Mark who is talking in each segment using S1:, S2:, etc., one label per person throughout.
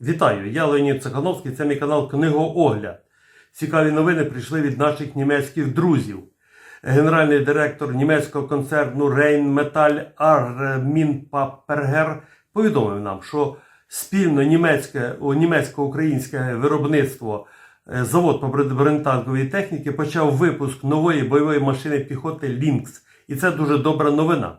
S1: Вітаю! Я Леонід Цехановський, це мій канал Книгоогляд. Цікаві новини прийшли від наших німецьких друзів. Генеральний директор німецького концерну Rheinmetall Armin Papperger повідомив нам, що спільно німецьке, німецько-українське виробництво е, завод по бронетанковій техніці почав випуск нової бойової машини піхоти Lynx. І це дуже добра новина.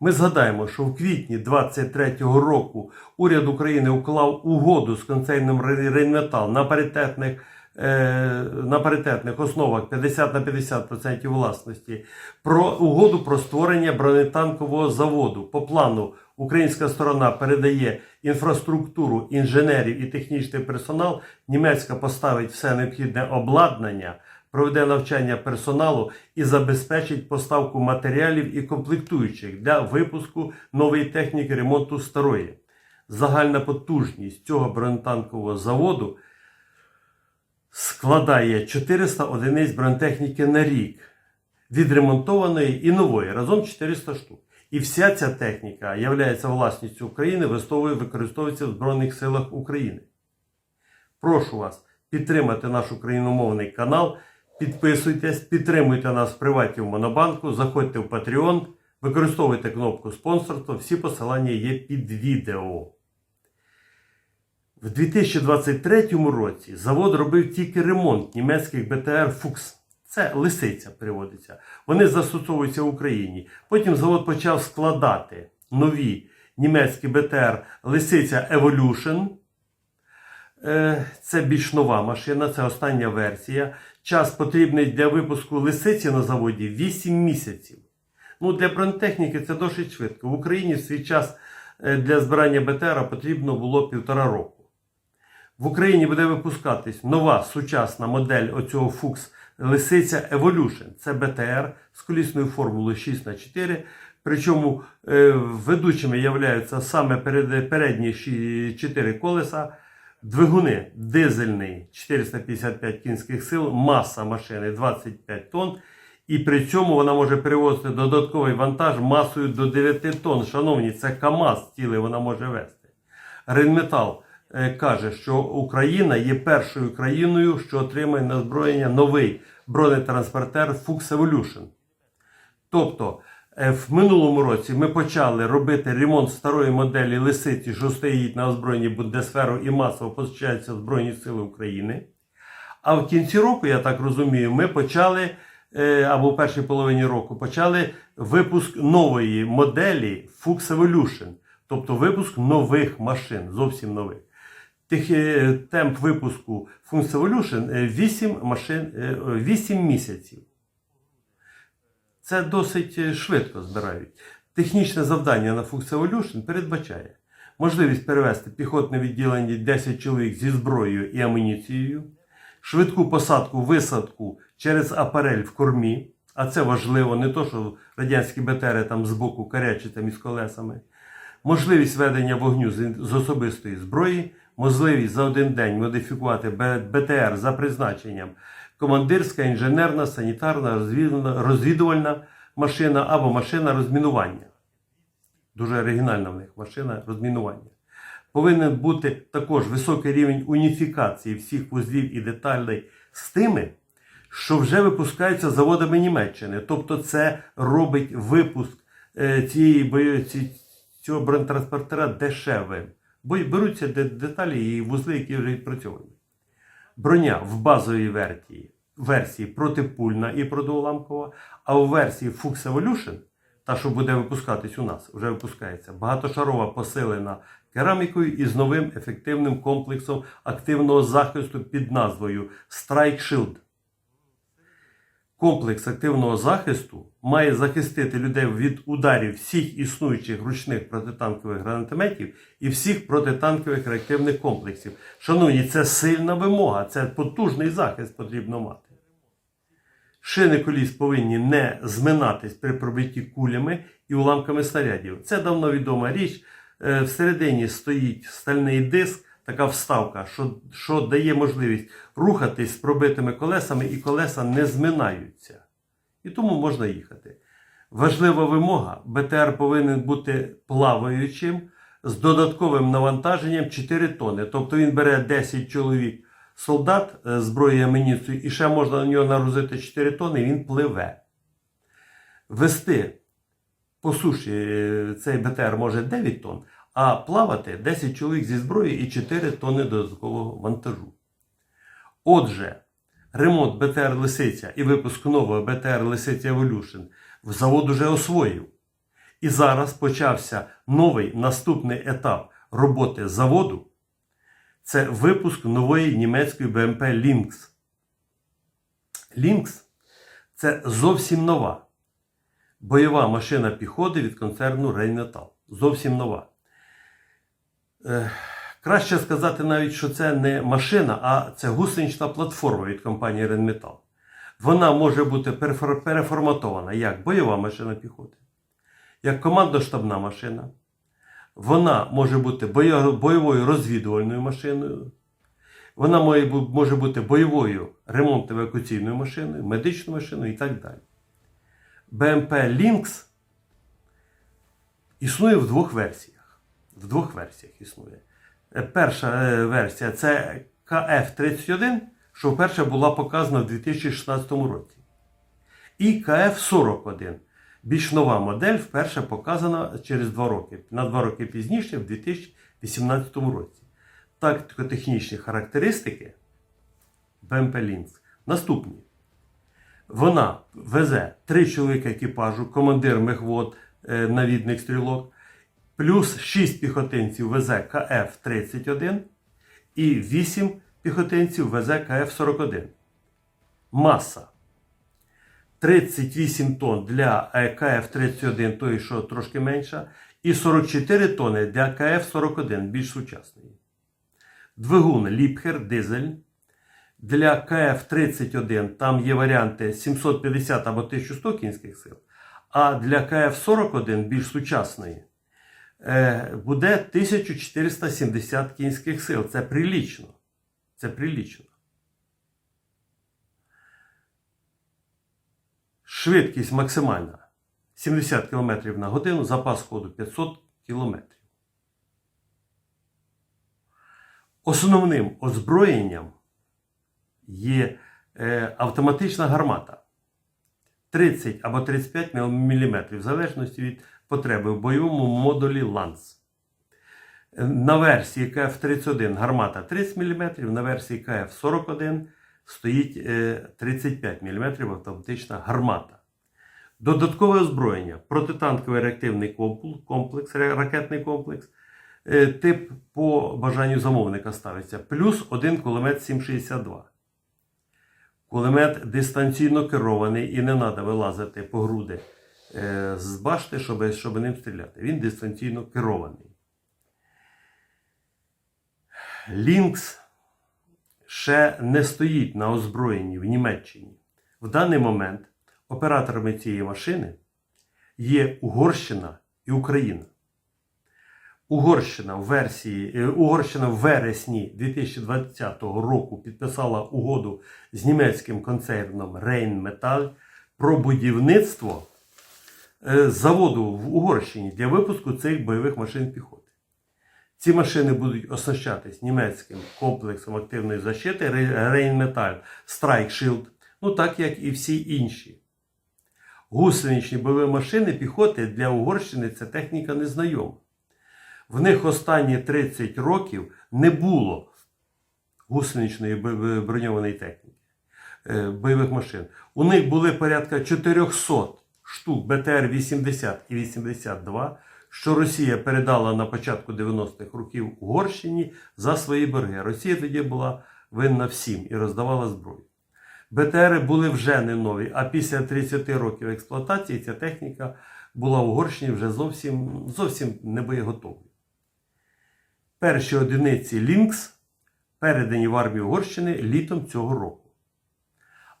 S1: Ми згадаємо, що в квітні 23-го року уряд України уклав угоду з концерном Рейнметал на паритетних, е, на паритетних основах 50 на 50% власності про угоду про створення бронетанкового заводу. По плану українська сторона передає інфраструктуру інженерів і технічний персонал. Німецька поставить все необхідне обладнання проведе навчання персоналу і забезпечить поставку матеріалів і комплектуючих для випуску нової техніки ремонту старої. Загальна потужність цього бронетанкового заводу складає 400 одиниць бронетехніки на рік, відремонтованої і нової, разом 400 штук. І вся ця техніка є власністю України, використовується в Збройних силах України. Прошу вас підтримати наш україномовний канал. Підписуйтесь, підтримуйте нас в приваті в Монобанку, заходьте в Patreon, використовуйте кнопку спонсорства. Всі посилання є під відео. В 2023 році завод робив тільки ремонт німецьких БТР Фукс. Це лисиця переводиться. Вони застосовуються в Україні. Потім завод почав складати нові німецькі БТР Лисиця Evolution. Е, Це більш нова машина, це остання версія. Час потрібний для випуску лисиці на заводі 8 місяців. Ну, Для бронетехніки це досить швидко. В Україні в свій час е, для збирання БТР потрібно було півтора року. В Україні буде випускатись нова сучасна модель оцього Fuchs Лисиця Evolution. Це БТР з колісною формулою 6х4. Причому е, ведучими являються саме передні 4 колеса. Двигуни дизельний 455 кінських сил, маса машини 25 тонн. І при цьому вона може перевозити додатковий вантаж масою до 9 тонн. Шановні, це КАМАЗ цілий вона може вести. Рейнметал е, каже, що Україна є першою країною, що отримає на озброєння новий бронетранспортер Fuchs Evolution. Тобто, в минулому році ми почали робити ремонт старої моделі лисиці, що стоїть на озброєнні Бундесферу і масово постачається Збройні Сили України. А в кінці року, я так розумію, ми почали, е, або в першій половині року, почали випуск нової моделі Fuchs Evolution. Тобто випуск нових машин, зовсім нових. Тих, е, темп випуску Fuchs Evolution 8, машин, 8 місяців. Це досить е, швидко збирають. Технічне завдання на Fuchs Evolution передбачає можливість перевести піхотне відділення 10 чоловік зі зброєю і амуніцією, швидку посадку, висадку через апарель в кормі, а це важливо, не то, що радянські БТРи там збоку карячі там із колесами, можливість ведення вогню з з особистої зброї, можливість за один день модифікувати БТР за призначенням командирська, інженерна, санітарна, розвідувальна, машина або машина розмінування. Дуже оригінальна в них машина розмінування. Повинен бути також високий рівень уніфікації всіх вузлів і деталей з тими, що вже випускаються заводами Німеччини. Тобто, це робить випуск е, цієї цього бронетранспортера дешевим. Бо беруться деталі і вузли, які вже відпрацьовані. Броня в базовій версії, версії протипульна і протиуламкова, а у версії Fuchs Evolution, та, що буде випускатись у нас, вже випускається, багатошарова посилена керамікою і з новим ефективним комплексом активного захисту під назвою Strike Shield. Комплекс активного захисту має захистити людей від ударів всіх існуючих ручних протитанкових гранатометів і всіх протитанкових реактивних комплексів. Шановні, це сильна вимога, це потужний захист потрібно мати. Шини коліс повинні не зминатись при пробитті кулями і уламками снарядів. Це давно відома річ. Е, Всередині стоїть стальний диск, така вставка, що, що дає можливість рухатись з пробитими колесами, і колеса не зминаються. І тому можна їхати. Важлива вимога: БТР повинен бути плаваючим, з додатковим навантаженням 4 тони. Тобто він бере 10 чоловік солдат, е, зброї амуніцію, і ще можна на нього нагрузити 4 тони, він пливе. Вести по суші е, цей БТР може 9 тонн, а плавати 10 чоловік зі зброєю і 4 тонни додаткового вантажу. Отже, ремонт БТР Лисиця і випуск нового БТР Лисиця Evolution завод уже освоїв. І зараз почався новий наступний етап роботи заводу. Це випуск нової німецької БМП Lynx. Lynx – це зовсім нова бойова машина піхоти від концерну Rheinmetall. Зовсім нова. Е, краще сказати навіть, що це не машина, а це гусенична платформа від компанії Rheinmetall. Вона може бути переформатована як бойова машина піхоти, як командно-штабна машина. Вона може бути бойовою розвідувальною машиною. Вона може бути бойовою ремонтно-евакуаційною машиною, медичною машиною і так далі. БМП Lynx існує в двох версіях. В двох версіях існує. Е, Перша е, версія це КФ-31, що вперше була показана в 2016 році. І КФ-41. Більш нова модель вперше показана через два роки. На два роки пізніше, в 2018 році. Тактико-технічні характеристики БМП Lynx наступні. Вона везе три чоловіка екіпажу, командир мехвод, е, навідник стрілок, плюс 6 піхотинців везе КФ-31 і 8 піхотинців везе КФ-41. Маса 38 тонн для е, КФ-31, той, що трошки менша, і 44 тонни для КФ-41, більш сучасної. Двигун Ліпхер дизель. Для КФ-31 там є варіанти 750 або 1100 кінських сил, а для КФ-41 більш сучасної буде 1470 кінських сил. Це прилічно. Це прилічно. Швидкість максимальна 70 км на годину, запас ходу 500 км. Основним озброєнням є е, автоматична гармата 30 або 35 мм, в залежності від потреби в бойовому модулі Ланс. На версії КФ-31 гармата 30 мм, на версії КФ-41 стоїть е, 35 мм автоматична гармата. Додаткове озброєння, протитанковий реактивний комплекс, ракетний комплекс, е, тип по бажанню замовника ставиться, плюс один кулемет 762. Кулемет дистанційно керований і не треба вилазити по груди е, з башти, щоб, щоб ним стріляти. Він дистанційно керований. Лінкс ще не стоїть на озброєнні в Німеччині. В даний момент операторами цієї машини є Угорщина і Україна. Угорщина в версії е, Угорщина в вересні 2020 року підписала угоду з німецьким концерном Rheinmetall про будівництво е, заводу в Угорщині для випуску цих бойових машин піхоти. Ці машини будуть оснащатись німецьким комплексом активної защити Rheinmetall Strike Shield, ну так як і всі інші. Гусеничні бойові машини піхоти для Угорщини це техніка незнайома. В них останні 30 років не було гусеничної броньованої техніки, е, бойових машин. У них були порядка 400 штук БТР-80 і 82, що Росія передала на початку 90-х років Угорщині за свої борги. Росія тоді була винна всім і роздавала зброю. БТРи були вже не нові, а після 30 років експлуатації ця техніка була в Угорщині вже зовсім, зовсім не боєготовою. Перші одиниці Лінкс передані в армію Угорщини літом цього року.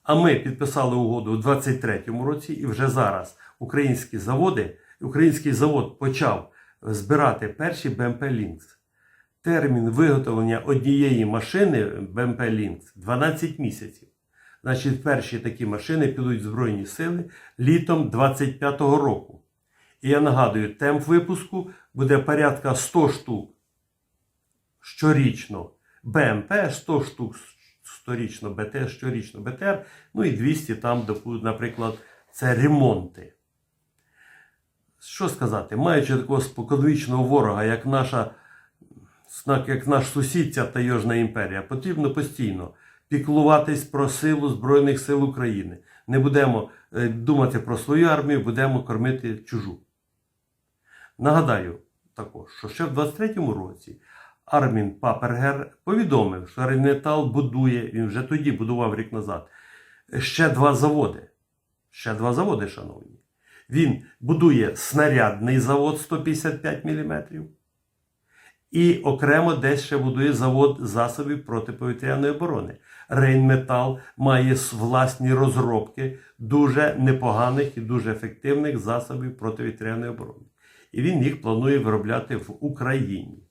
S1: А ми підписали угоду у 23-му році, і вже зараз українські заводи, український завод почав збирати перші БМП Лінкс. Термін виготовлення однієї машини БМП Лінкс 12 місяців. Значить, перші такі машини підуть в Збройні сили літом 25-го року. І я нагадую, темп випуску буде порядка 100 штук щорічно БМП, 100 штук щорічно БТ, щорічно БТР, ну і 200 там, наприклад, це ремонти. Що сказати, маючи такого споконвічного ворога, як наша як наш сусід, ця таєжна імперія, потрібно постійно піклуватись про силу Збройних сил України. Не будемо е, думати про свою армію, будемо кормити чужу. Нагадаю також, що ще в 23-му році Армін Папергер повідомив, що Рейнметал будує, він вже тоді будував рік назад, ще два заводи. Ще два заводи, шановні. Він будує снарядний завод 155 мм. І окремо десь ще будує завод засобів протиповітряної оборони. Рейнметал має власні розробки дуже непоганих і дуже ефективних засобів протиповітряної оборони. І він їх планує виробляти в Україні.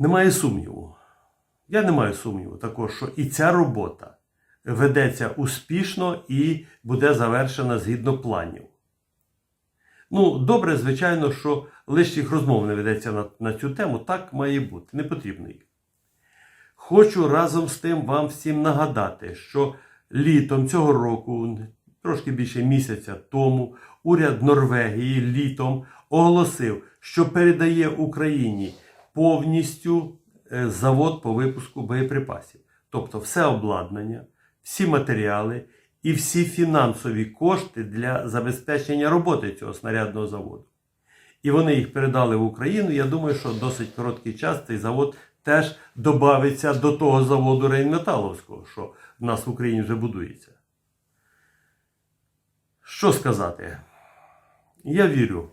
S1: Немає сумніву. Я не маю сумніву також, що і ця робота ведеться успішно і буде завершена згідно планів. Ну, добре, звичайно, що лишніх розмов не ведеться на, на цю тему. Так має бути, не потрібно їх. Хочу разом з тим вам всім нагадати, що літом цього року, трошки більше місяця тому, уряд Норвегії літом оголосив, що передає Україні повністю е, завод по випуску боєприпасів. Тобто все обладнання, всі матеріали і всі фінансові кошти для забезпечення роботи цього снарядного заводу. І вони їх передали в Україну. Я думаю, що досить короткий час цей завод теж додається до того заводу Рейнметаловського, що в нас в Україні вже будується. Що сказати? Я вірю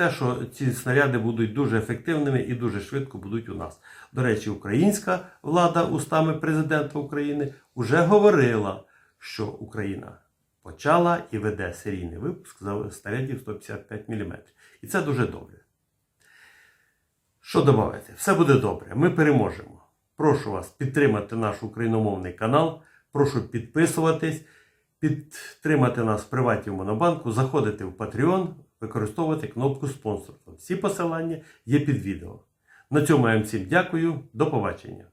S1: те, що ці снаряди будуть дуже ефективними і дуже швидко будуть у нас. До речі, українська влада устами президента України вже говорила, що Україна почала і веде серійний випуск снарядів 155 мм. І це дуже добре. Що додати? Все буде добре. Ми переможемо. Прошу вас підтримати наш україномовний канал. Прошу підписуватись, підтримати нас в приваті в Монобанку, заходити в Patreon, використовувати кнопку спонсорства. Всі посилання є під відео. На цьому я вам всім дякую. До побачення.